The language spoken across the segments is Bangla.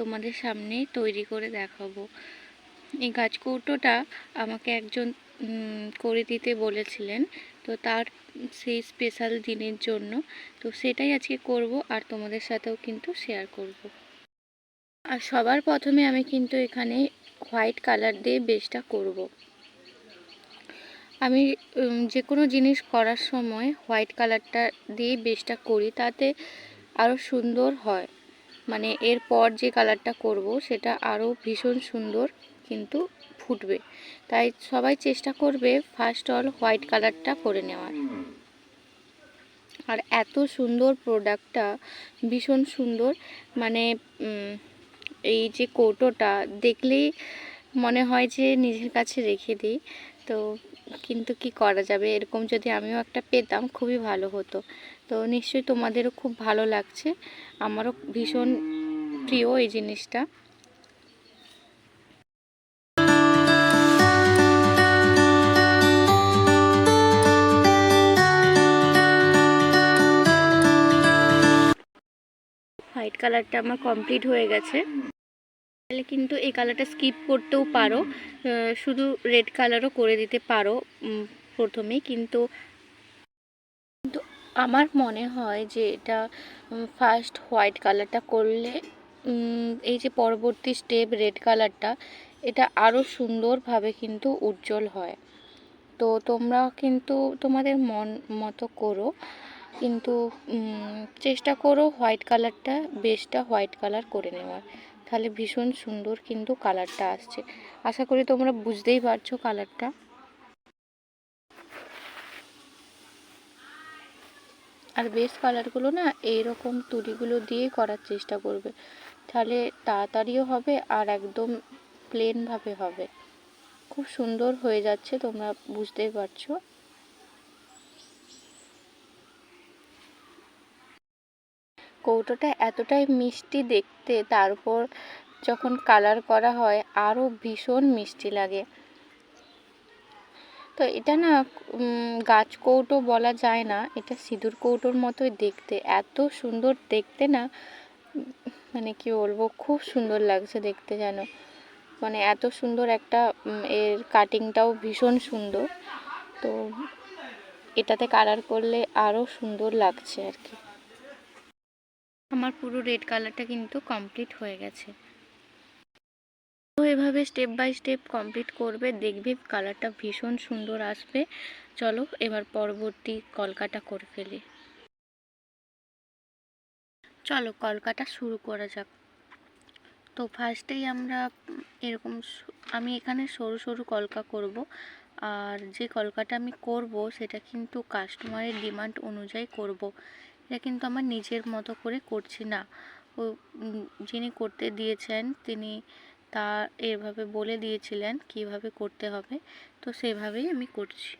তোমাদের সামনে তৈরি করে দেখাবো। এই গাছ কৌটোটা আমাকে একজন করে দিতে বলেছিলেন। তো তার সেই স্পেশাল দিনের জন্য। তো সেটাই আজকে করব আর তোমাদের সাথেও কিন্তু শেয়ার করব। আর সবার প্রথমে আমি কিন্তু এখানে হোয়াইট কালার দিয়ে বেসটা করব। আমি যে কোনো জিনিস করার সময় হোয়াইট কালারটা দিয়ে বেসটা করি, তাতে আরও সুন্দর হয়। মানে এরপর যে কালারটা করব সেটা আরও ভীষণ সুন্দর কিন্তু ফুটবে। তাই সবাই চেষ্টা করবে ফার্স্ট অল হোয়াইট কালারটা করে নেওয়ার। আর এত সুন্দর প্রোডাক্টটা ভীষণ সুন্দর মানে এই যে কৌটোটা দেখলেই মনে হয় যে নিজের কাছে রেখে দিই। তো কিন্তু কি করা যাবে? এরকম যদি আমিও একটা পেতাম, খুবই ভালো হতো। তো নিশ্চয়ই তোমাদেরও খুব ভালো লাগছে। আমারও ভীষণ প্রিয় এই জিনিসটা। হোয়াইট কালারটা আমার কমপ্লিট হয়ে গেছে। তাহলে কিন্তু এই কালারটা স্কিপ করতেও পারো। শুধু রেড কালারও করে দিতে পারো উম, প্রথমেই। কিন্তু কিন্তু আমার মনে হয় যে এটা ফার্স্ট হোয়াইট কালারটা করলে এই যে পরবর্তী স্টেপ রেড কালারটা এটা আরও সুন্দরভাবে কিন্তু উজ্জ্বল হয়। তো তোমরা কিন্তু তোমাদের মন মতো করো। কিন্তু চেষ্টা করো হোয়াইট কালারটা বেসটা হোয়াইট কালার করে নেওয়ার। তাহলে ভীষণ সুন্দর কিন্তু কালারটা আসছে। আশা করি তোমরা বুঝতেই পারছ কালারটা। আর বেস কালারগুলো না এইরকম তুলিগুলো দিয়ে করার চেষ্টা করবে। তাহলে তাড়াতাড়িও হবে আর একদম প্লেনভাবে হবে। খুব সুন্দর হয়ে যাচ্ছে, তোমরা বুঝতেই পারছ। কৌটোটা এতটাই মিষ্টি দেখতে তারপর যখন কালার করা হয় আরও ভীষণ মিষ্টি লাগে। তো এটা না গাছ কৌটো বলা যায় না, এটা সিঁদুর কৌটোর মতোই দেখতে। এত সুন্দর দেখতে না মানে কি বলব, খুব সুন্দর লাগছে দেখতে যেন। মানে এত সুন্দর একটা এর কাটিংটাও ভীষণ সুন্দর। তো এটাতে কালার করলে আরও সুন্দর লাগছে আর কি। আমার পুরো রেড কালারটা কিন্তু কমপ্লিট হয়ে গেছে। তো এভাবে স্টেপ বাই স্টেপ কমপ্লিট করবে, দেখবে কালারটা ভীষণ সুন্দর আসবে। চলো এবার পরবর্তী কলকাটা করে ফেলি। চলো কলকাটা শুরু করা যাক। তো ফার্স্টেই আমরা এরকম আমি এখানে সরু সরু কলকা করব। আর যে কলকাটা আমি করব, সেটা কিন্তু কাস্টমারের ডিমান্ড অনুযায়ী করব। এটা কিন্তু আমার নিজের মতো করে করছি না। ও যিনি করতে দিয়েছেন, তিনি তা এভাবে বলে দিয়েছিলেন কীভাবে করতে হবে, তো সেভাবেই আমি করছি।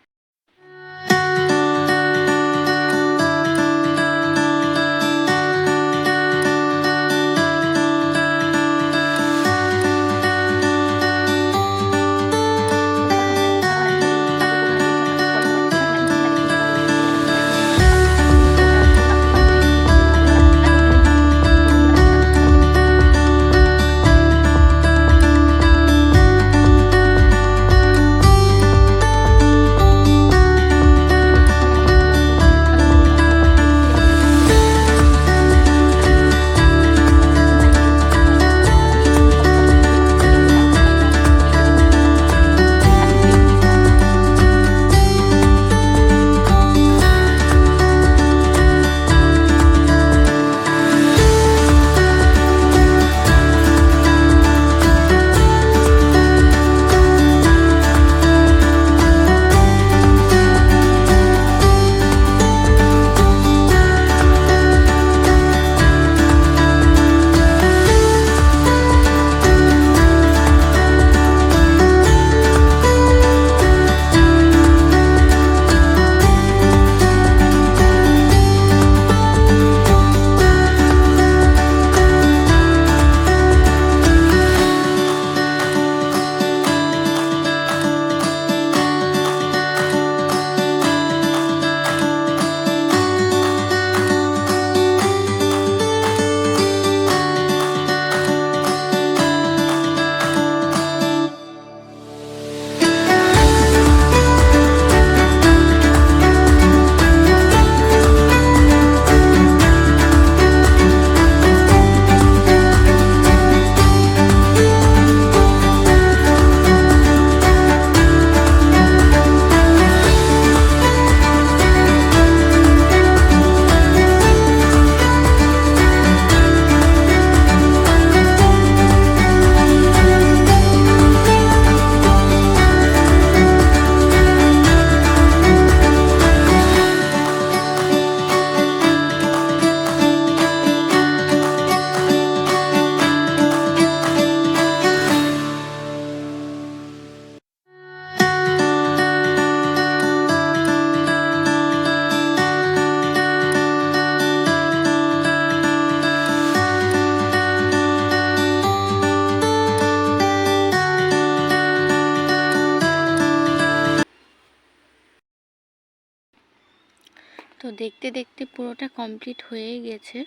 দেখতে দেখতে পুরোটা কমপ্লিট হয়ে গেছে।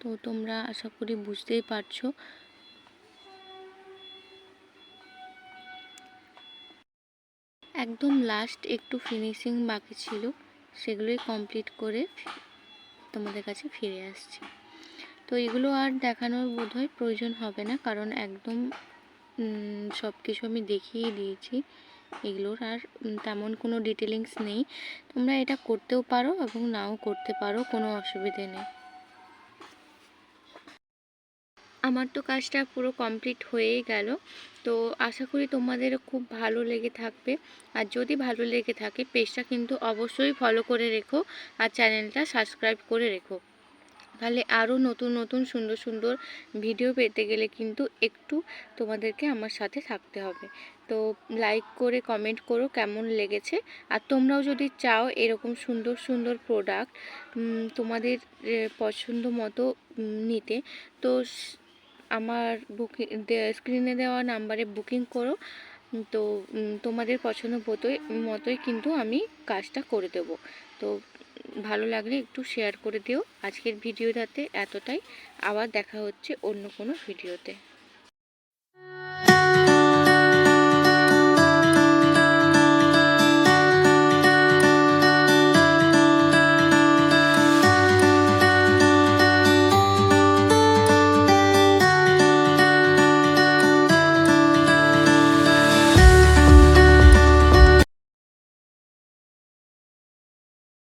তো তোমরা আশা করি বুঝতেই পারছ। একদম লাস্ট একটু ফিনিশিং বাকি ছিল, সেগুলোই কমপ্লিট করে তোমাদের কাছে ফিরে আসছি। তো এগুলো আর দেখানোর বোধহয় প্রয়োজন হবে না, কারণ একদম সব কিছু আমি দেখিয়ে দিয়েছি। এগুলোর আর তেমন কোনো ডিটেলিংস নেই। তোমরা এটা করতেও পারো এবং নাও করতে পারো, কোনো অসুবিধে নেই। আমার তো কাজটা পুরো কমপ্লিট হয়েই গেল। তো আশা করি তোমাদের খুব ভালো লেগে থাকবে। আর যদি ভালো লেগে থাকে পেজটা কিন্তু অবশ্যই ফলো করে রেখো আর চ্যানেলটা সাবস্ক্রাইব করে রেখো। তাহলে আরও নতুন নতুন, সুন্দর সুন্দর ভিডিও পেতে গেলে কিন্তু একটু তোমাদেরকে আমার সাথে থাকতে হবে। তো লাইক করে কমেন্ট করো কেমন লেগেছে। আর তোমরাও যদি চাও এরকম সুন্দর সুন্দর প্রোডাক্ট তোমাদের পছন্দ মতো নিতে, তো আমার বুকিং স্ক্রিনে দেওয়া নাম্বারে বুকিং করো। তো তোমাদের পছন্দ মতোই মতোই কিন্তু আমি কাজটা করে দেব। তো, ভালো লাগলে একটু শেয়ার করে দিও। আজকের ভিডিওটাতে এতটাই। আবার দেখা হচ্ছে অন্য কোনো ভিডিওতে।